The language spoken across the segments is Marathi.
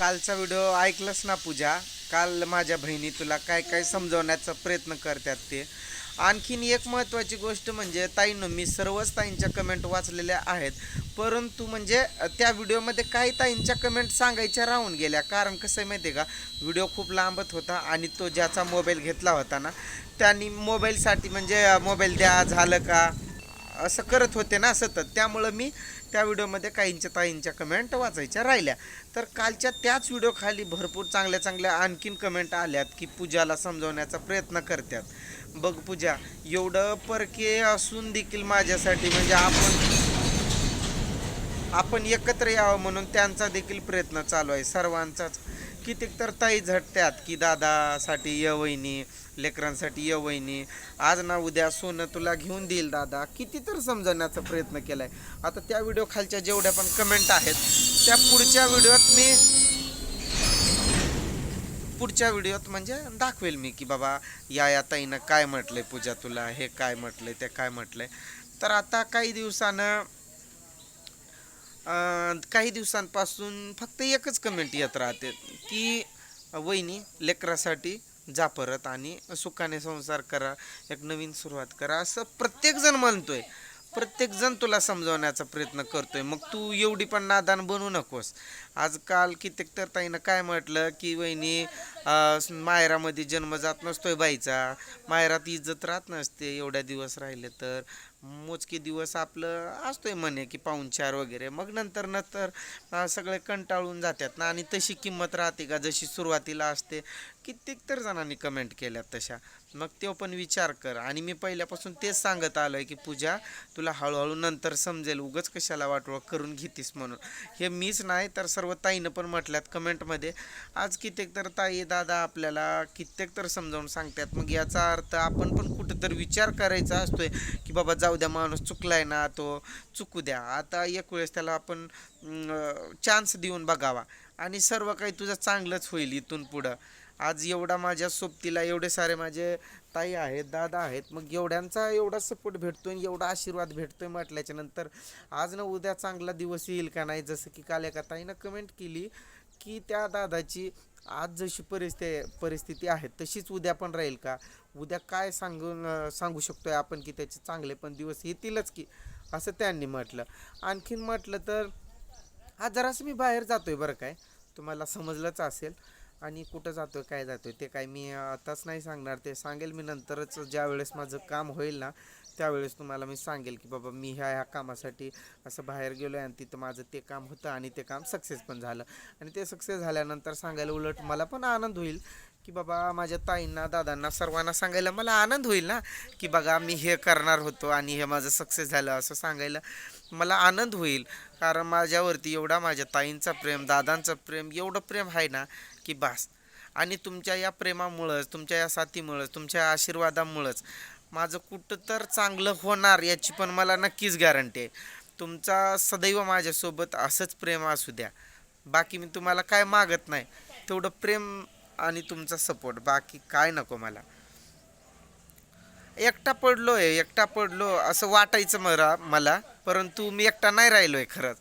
कालचा व्हिडिओ ऐकलास ना पूजा? काल माझ्या बहिणी तुला काय काय समजवण्याचा प्रयत्न करतात ते. आणखीन एक महत्त्वाची गोष्ट म्हणजे ताईनं मी सर्वच ताईंच्या कमेंट वाचलेल्या आहेत. परंतु म्हणजे त्या व्हिडिओमध्ये काही ताईंच्या कमेंट सांगायच्या राहून गेल्या. कारण कसं आहे माहिती आहे का? व्हिडिओ खूप लांबत होता आणि तो ज्याचा मोबाईल घेतला होता ना त्यांनी मोबाईलसाठी म्हणजे मोबाईल द्या झालं का? असं करत होते ना सतत. त्यामुळं मी त्या व्हिडिओमध्ये काहींच्या ताईंच्या कमेंट वाचायच्या राहिल्या. तर कालच्या त्याच व्हिडिओखाली भरपूर चांगल्या चांगल्या आणखीन कमेंट आल्यात की पूजाला समजवण्याचा प्रयत्न करतात बघ पूजा एवढं परके असून देखील माझ्यासाठी म्हणजे आपण आपण एकत्र यावं म्हणून त्यांचा देखील प्रयत्न चालू आहे. सर्वांचाच कितीक तर ताई झटत्यात की दादासाठी य वहिनी लेकरांसाठी य वहिनी. आज ना उद्या सोनं तुला घेऊन देईल दादा. किती तर समजवण्याचा प्रयत्न केलाय. आता त्या व्हिडिओ खालच्या जेवढ्या पण कमेंट आहेत त्या पुढच्या व्हिडिओत मी पुढच्या व्हिडिओत म्हणजे दाखवेल मी की बाबा या या ताईनं काय म्हटलंय पूजा तुला हे काय म्हटलंय ते काय म्हटलंय. तर आता काही दिवसानं काही दिवसांपासून फक्त एकच कमेंट येत राहते की वहिनी लेकरासाठी जा परत आणि सुखाने संसार करा एक नवीन सुरुवात करा असं प्रत्येकजण म्हणतोय. प्रत्येकजण तुला समजवण्याचा प्रयत्न करतोय. मग तू एवढी पण नादान बनू नकोस. आजकाल कित्येक तर ताईनं काय म्हटलं की वहिनी मायरामध्ये जन्म जात नसतोय बाईचा. मायरात इज्जत राहत नसते. एवढ्या दिवस राहिले तर. मोजके दिवस आपलं असतोय म्हणे की पाहुणचार वगैरे. मग नंतर नंतर सगळे कंटाळून जातात ना. आणि तशी किंमत राहते का? जशी सुरुवातीला असते कित्येक तर जणांनी कमेंट केल्या तशा. मग तो पण विचार कर. आणि मी पहिल्यापासून तेच सांगत आलो आहे की पूजा तुला हळूहळू नंतर समजेल. उगच कशाला वाटवं करून घेतीस म्हणून. हे मीच नाही तर सर्व ताईनं पण म्हटल्यात कमेंटमध्ये आज कित्येक तर ताई दादा आपल्याला कित्येक तर समजावून सांगतात. मग याचा अर्थ आपण पण कुठंतरी विचार करायचा असतोय की बाबा जाऊ द्या माणूस चुकलाय ना तो चुकू द्या. आता एक वेळेस त्याला आपण चान्स देऊन बघावा. आणि सर्व काही तुझं चांगलंच होईल इथून पुढं. आज एवढा माझ्या सोबतीला एवढे सारे माझे ताई आहेत दादा आहेत मग एवढ्यांचा एवढा सपोर्ट भेटतोय आणि एवढा आशीर्वाद भेटतोय म्हटल्याच्या नंतर आज ना उद्या चांगला दिवस येईल का नाही? जसं की काल एका ताईनं कमेंट केली की त्या दादाची आज जशी परिस्थिती परिस्थिती आहे तशीच उद्या पण राहील का? उद्या काय सांगून सांगू सांगू शकतोय आपण की त्याचे चांगले पण दिवस येतीलच की? असं त्यांनी म्हटलं. आणखीन म्हटलं तर आज जरासं मी बाहेर जातोय बरं काय? तुम्हाला समजलंच असेल. आणि कुठं जातोय काय जातोय ते काय मी आताच नाही सांगणार. ते सांगेल मी नंतरच ज्या वेळेस माझं काम होईल ना त्यावेळेस तुम्हाला मी सांगेल की बाबा मी ह्या ह्या कामासाठी असं बाहेर गेलो आहे आणि तिथं माझं ते काम होतं आणि ते काम सक्सेस पण झालं. आणि ते सक्सेस झाल्यानंतर सांगायला उलट मला पण आनंद होईल की बाबा माझ्या ताईंना दादांना सर्वांना सांगायला मला आनंद होईल ना की बघा मी हे करणार होतो आणि हे माझं सक्सेस झालं असं सांगायला मला आनंद होईल. कारण माझ्यावरती एवढा माझ्या ताईंचा प्रेम दादांचं प्रेम एवढं प्रेम आहे ना की बास. आणि तुमच्या या प्रेमामुळंच तुमच्या या साथीमुळंच तुमच्या आशीर्वादामुळंच माझं कुठं तर चांगलं होणार याची पण मला नक्कीच गॅरंटी आहे. तुमचा सदैव माझ्यासोबत असंच प्रेम असू द्या. बाकी मी तुम्हाला काय मागत नाही. तेवढं प्रेम आणि तुमचा सपोर्ट. बाकी काय नको मला. एकटा पडलो आहे एकटा पडलो असं वाटायचं मला मला परंतु मी एकटा नाही राहिलो आहे खरंच.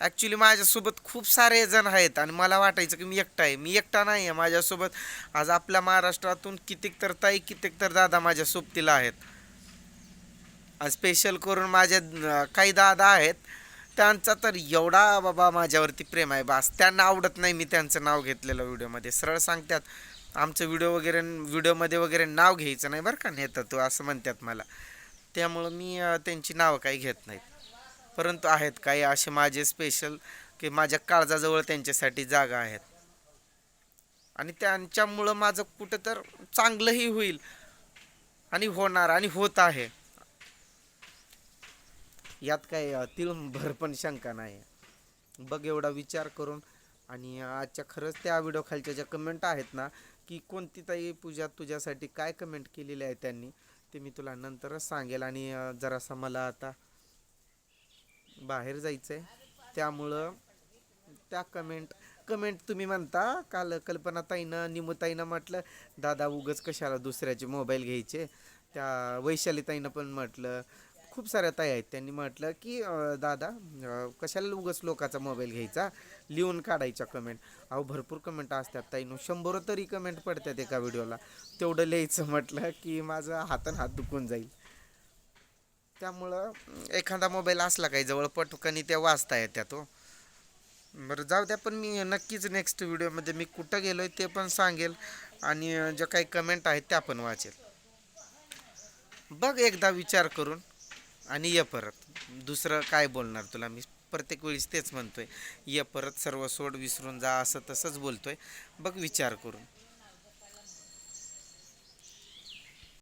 ॲक्च्युली माझ्यासोबत खूप सारे जण आहेत आणि मला वाटायचं की मी एकटा आहे. मी एकटा नाही आहे माझ्यासोबत. आज आपल्या महाराष्ट्रातून कितीक तर ताई कितीक तर दादा माझ्या सोबतीला आहेत. स्पेशल करून माझे काही दादा आहेत. त्यांचा तर एवढा बाबा माझ्यावरती प्रेम आहे बास. त्यांना आवडत नाही मी त्यांचं नाव घेतलेलं व्हिडिओमध्ये. सरळ सांगतात आमचं व्हिडिओ वगैरे व्हिडिओमध्ये वगैरे नाव घ्यायचं नाही बरं का नेतं तू असं म्हणतात मला. त्यामुळं मी त्यांची नावं काही घेत नाहीत. परंतु आहेत काही असे माझे स्पेशल की माझ्या काळजाजवळ त्यांच्यासाठी जागा आहेत. आणि त्यांच्यामुळं माझं कुठं तर चांगलंही होईल आणि होणार आणि होत आहे. यात काही अ, भर पण शंका नाही. बघ एवढा विचार करून आणि आजच्या खरंच त्या व्हिडिओ खालच्या ज्या कमेंट आहेत ना की कोणती ताई पूजा तुझ्यासाठी काय कमेंट केलेली आहे त्यांनी ते मी तुला नंतरच सांगेल. आणि जरासा मला आता बाहेर जायचं आहे त्यामुळं त्या कमेंट कमेंट तुम्ही म्हणता काल कल्पनाताईनं निमुताईनं म्हटलं दादा उगच कशाला दुसऱ्याचे मोबाईल घ्यायचे? त्या वैशालीताईनं पण म्हटलं खूप साऱ्या ताई आहेत त्यांनी म्हटलं की दादा कशाला उगच लोकाचा मोबाईल घ्यायचा? लिहून काढायचा कमेंट अहो भरपूर कमेंट असतात ताईनो शंभर तरी कमेंट पडतात एका व्हिडिओला तेवढं लिहायचं म्हटलं की माझं हातान हात दुखून जाईल. त्यामुळं एखादा मोबाईल असला काही जवळ पटकनी त्या वाचता येत्या तो हो. बरं जाऊ द्या पण मी नक्कीच नेक्स्ट व्हिडिओमध्ये मी कुठं गेलो आहे ते पण सांगेल आणि ज्या काही कमेंट आहेत त्या पण वाचेल. बघ एकदा विचार करून आणि ये परत. दुसरं काय बोलणार तुला मी? प्रत्येक वेळेस तेच म्हणतोय. ये परत सर्व सोड विसरून जा असं तसंच बोलतोय. बघ विचार करून.